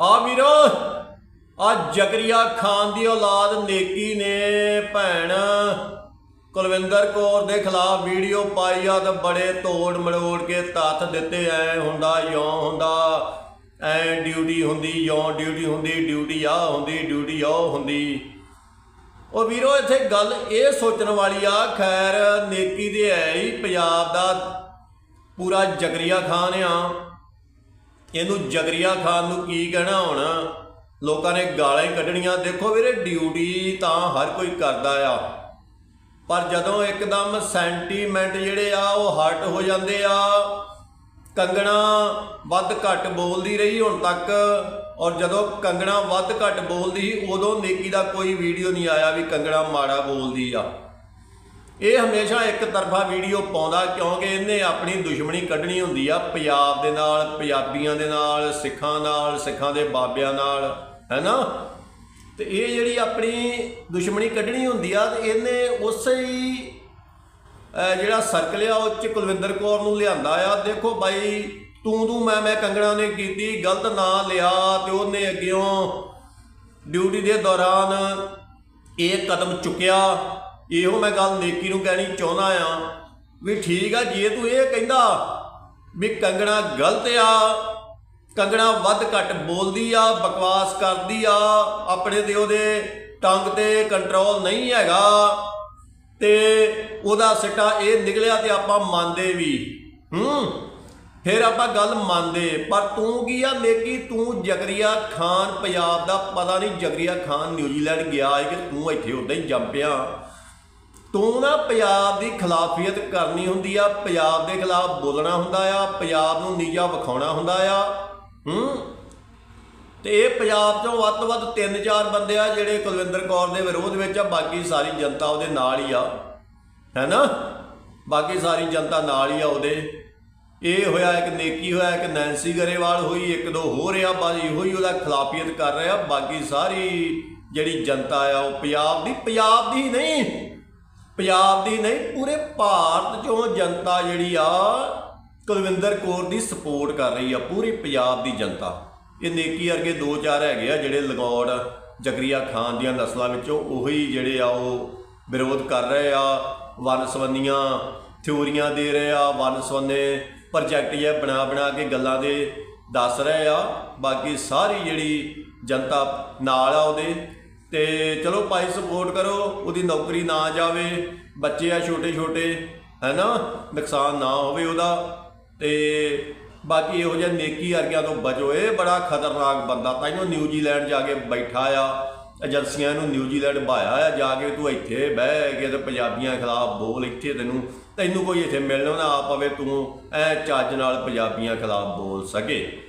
ਆ ਵੀਰੋ, ਆ ਜਕਰੀਆ ਖਾਨ ਦੀ ਔਲਾਦ ਨੇਕੀ ਨੇ ਭੈਣ ਕੁਲਵਿੰਦਰ ਕੌਰ ਦੇ ਖਿਲਾਫ ਵੀਡੀਓ ਪਾਈ ਆ ਤੇ ਬੜੇ ਤੋੜ ਮੜੋੜ ਕੇ ਤੱਥ ਦਿੱਤੇ, ਐ ਹੁੰਦਾ ਯੋਂ ਹੁੰਦਾ, ਐ ਡਿਊਟੀ ਹੁੰਦੀ ਯੋਂ ਡਿਊਟੀ ਹੁੰਦੀ, ਡਿਊਟੀ ਆ ਹੁੰਦੀ, ਡਿਊਟੀ ਉਹ ਹੁੰਦੀ। ਉਹ ਵੀਰੋ, ਇੱਥੇ ਗੱਲ ਇਹ ਸੋਚਣ ਵਾਲੀ ਆ, ਖੈਰ ਨੇਕੀ ਦੇ ਹੈ ਹੀ ਪੰਜਾਬ ਦਾ ਪੂਰਾ ਜਗਰੀਆ ਖਾਨ ਆ। ਇਹਨੂੰ ਜਗਰੀਆ ਖਾਨ ਨੂੰ ਕੀ ਕਹਿਣਾ ਹੁਣ? ਲੋਕਾਂ ਨੇ ਗਾਲਾਂ ਹੀ ਕੱਢਣੀਆਂ। ਦੇਖੋ ਵੀਰੇ ਡਿਊਟੀ ਤਾਂ ਹਰ ਕੋਈ ਕਰਦਾ ਆ। ਪਰ ਜਦੋਂ ਇੱਕਦਮ ਸੈਂਟੀਮੈਂਟ ਜਿਹੜੇ ਆ, ਉਹ ਹਟ ਹੋ ਜਾਂਦੇ ਆ, ਕੰਗਣਾ ਵੱਧ ਘੱਟ ਬੋਲਦੀ ਰਹੀ ਹੁਣ ਤੱਕ। ਔਰ ਜਦੋਂ ਕੰਗਣਾ ਵੱਧ ਘੱਟ ਬੋਲਦੀ ਸੀ ਉਦੋਂ ਨੇਕੀ ਦਾ ਕੋਈ ਵੀਡੀਓ ਨਹੀਂ ਆਇਆ ਵੀ ਕੰਗਣਾ ਮਾੜਾ ਬੋਲਦੀ ਆ। ਇਹ ਹਮੇਸ਼ਾ ਇੱਕ ਤਰਫਾ ਵੀਡੀਓ ਪਾਉਂਦਾ ਕਿਉਂਕਿ ਇਹਨੇ ਆਪਣੀ ਦੁਸ਼ਮਣੀ ਕੱਢਣੀ ਹੁੰਦੀ ਆ ਪੰਜਾਬ ਦੇ ਨਾਲ, ਪੰਜਾਬੀਆਂ ਦੇ ਨਾਲ, ਸਿੱਖਾਂ ਨਾਲ, ਸਿੱਖਾਂ ਦੇ ਬਾਬਿਆਂ ਨਾਲ, ਹੈਨਾ? ਤੇ ਇਹ ਜਿਹੜੀ ਆਪਣੀ ਦੁਸ਼ਮਣੀ ਕੱਢਣੀ ਹੁੰਦੀ ਆ ਤੇ ਇਹਨੇ ਉਸੇ ਹੀ ਜਿਹੜਾ ਸਰਕਲ ਆ ਉਹ ਚ ਕੁਲਵਿੰਦਰ ਕੌਰ ਨੂੰ ਲਿਆਂਦਾ ਆ। ਦੇਖੋ ਬਾਈ, ਤੂੰ ਤੂੰ ਮੈਂ ਮੈਂ ਕੰਗਣਾ ਨੇ ਕੀਤੀ, ਗਲਤ ਨਾਂ ਲਿਆ ਤੇ ਉਹਨੇ ਅੱਗਿਓਂ ਡਿਊਟੀ ਦੇ ਦੌਰਾਨ ਇਹ ਕਦਮ ਚੁੱਕਿਆ। ਇਹੋ ਮੈਂ ਗੱਲ ਨੇਕੀ ਨੂੰ ਕਹਿਣੀ ਚਾਹੁੰਦਾ ਆ ਵੀ ਠੀਕ ਆ, ਜੇ ਤੂੰ ਇਹ ਕਹਿੰਦਾ ਵੀ ਕੰਗਣਾ ਗਲਤ ਆ, ਕੰਗਣਾ ਵੱਧ ਘੱਟ ਬੋਲਦੀ ਆ, ਬਕਵਾਸ ਕਰਦੀ ਆ, ਆਪਣੇ ਤੇ ਉਹਦੇ ਟੰਗ ਤੇ ਕੰਟਰੋਲ ਨਹੀਂ ਹੈਗਾ ਤੇ ਉਹਦਾ ਸਿੱਟਾ ਇਹ ਨਿਕਲਿਆ ਤੇ ਆਪਾਂ ਮੰਨਦੇ ਵੀ, ਹੂੰ? ਫਿਰ ਆਪਾਂ ਗੱਲ ਮੰਨਦੇ, ਪਰ ਤੂੰ ਕੀ ਆ ਨੇਕੀ? ਤੂੰ ਜਗਰੀਆ ਖਾਨ ਪੰਜਾਬ ਦਾ, ਪਤਾ ਨਹੀਂ ਜਗਰੀਆ ਖਾਨ ਨਿਊਜ਼ੀਲੈਂਡ ਗਿਆ ਹੈ ਕਿ ਤੂੰ ਇੱਥੇ ਉਦਾਂ ਹੀ ਜੰਪਿਆ ਤੂੰ ਨਾ ਪੰਜਾਬ ਦੀ ਖਿਲਾਫੀਅਤ ਕਰਨੀ ਹੁੰਦੀ ਆ, ਪੰਜਾਬ ਦੇ ਖਿਲਾਫ ਬੋਲਣਾ ਹੁੰਦਾ ਆ, ਪੰਜਾਬ ਨੂੰ ਨੀਜਾ ਵਿਖਾਉਣਾ ਹੁੰਦਾ ਆ, ਹੂੰ? ਤੇ ਇਹ ਪੰਜਾਬ ਚੋਂ ਵੱਧ ਤੋਂ ਵੱਧ ਤਿੰਨ ਚਾਰ ਬੰਦੇ ਆ ਜਿਹੜੇ ਕੁਲਵਿੰਦਰ ਕੌਰ ਦੇ ਵਿਰੋਧ ਵਿੱਚ ਆ, ਬਾਕੀ ਸਾਰੀ ਜਨਤਾ ਉਹਦੇ ਨਾਲ ਹੀ ਆ ਹੈਨਾ ਬਾਕੀ ਸਾਰੀ ਜਨਤਾ ਨਾਲ ਹੀ ਆ ਉਹਦੇ। ਇਹ ਹੋਇਆ ਇੱਕ ਨੇਕੀ ਹੋਇਆ, ਇੱਕ ਨੈਂਸੀ ਗਰੇਵਾਲ ਹੋਈ, ਇੱਕ ਦੋ ਹੋ ਰਿਹਾ ਬਸ ਇਹੋ ਹੀ ਉਹਦਾ ਖਿਲਾਫੀਅਤ ਕਰ ਰਿਹਾ ਬਾਕੀ ਸਾਰੀ ਜਿਹੜੀ ਜਨਤਾ ਆ ਉਹ ਪੰਜਾਬ ਦੀ ਪੰਜਾਬ ਦੀ ਨਹੀਂ ਪੰਜਾਬ ਦੀ ਨਹੀਂ, ਪੂਰੇ ਭਾਰਤ ਚੋਂ ਜਨਤਾ ਜਿਹੜੀ ਆ, ਕੁਲਵਿੰਦਰ ਕੌਰ ਦੀ ਸਪੋਰਟ ਕਰ ਰਹੀ ਆ, ਪੂਰੀ ਪੰਜਾਬ ਦੀ ਜਨਤਾ। ਇਹ ਨੇਕੀ ਵਰਗੇ ਦੋ ਚਾਰ ਹੈਗੇ ਆ, ਜਿਹੜੇ ਲਗੌੜ ਜਗਰੀਆ ਖਾਨ ਦੀਆਂ ਨਸਲਾਂ ਵਿੱਚੋਂ ਉਹੀ ਜਿਹੜੇ ਆ, ਉਹ ਵਿਰੋਧ ਕਰ ਰਹੇ ਆ ਵਨ ਸਵੰਨੀਆਂ ਥਿਉਰੀਆਂ ਦੇ ਰਹੇ ਆ ਵਨ ਸਵੰਨੇ ਪ੍ਰੋਜੈਕਟ ਇਹ ਬਣਾ ਬਣਾ ਕੇ ਗੱਲਾਂ ਦੇ ਦੱਸ ਰਹੇ ਆ, ਬਾਕੀ ਸਾਰੀ ਜਿਹੜੀ ਜਨਤਾ ਨਾਲ ਆ ਉਹਦੇ। ਤੇ ਚਲੋ ਭਾਈ ਸਪੋਰਟ ਕਰੋ, ਉਹਦੀ ਨੌਕਰੀ ਨਾ ਜਾਵੇ, ਬੱਚੇ ਆ ਛੋਟੇ ਛੋਟੇ, ਹੈਨਾ? ਨੁਕਸਾਨ ਨਾ ਹੋਵੇ ਉਹਦਾ। ਤੇ ਬਾਕੀ ਇਹੋ ਜਿਹਾ ਨੇਕੀ ਵਰਗਿਆਂ ਤੋਂ ਬਚੋ। ਇਹ ਬੜਾ ਖਤਰਨਾਕ ਬੰਦਾ ਤਾਈਓ ਨਿਊਜ਼ੀਲੈਂਡ ਜਾ ਕੇ ਬੈਠਾ ਆ, ਏਜੰਸੀਆਂ ਨੂੰ ਨਿਊਜ਼ੀਲੈਂਡ ਭਾਇਆ ਆ, ਜਾ ਕੇ ਤੂੰ ਇੱਥੇ ਬਹਿ ਕੇ ਤੇ ਪੰਜਾਬੀਆਂ ਖਿਲਾਫ ਬੋਲ ਇੱਥੇ ਤੈਨੂੰ ਤੈਨੂੰ ਕੋਈ ਇੱਥੇ ਮਿਲਣਾ ਨਾ ਆ ਪਵੇ ਤੂੰ ਐ ਚੱਜ ਨਾਲ ਪੰਜਾਬੀਆਂ ਖਿਲਾਫ ਬੋਲ ਸਕੇ।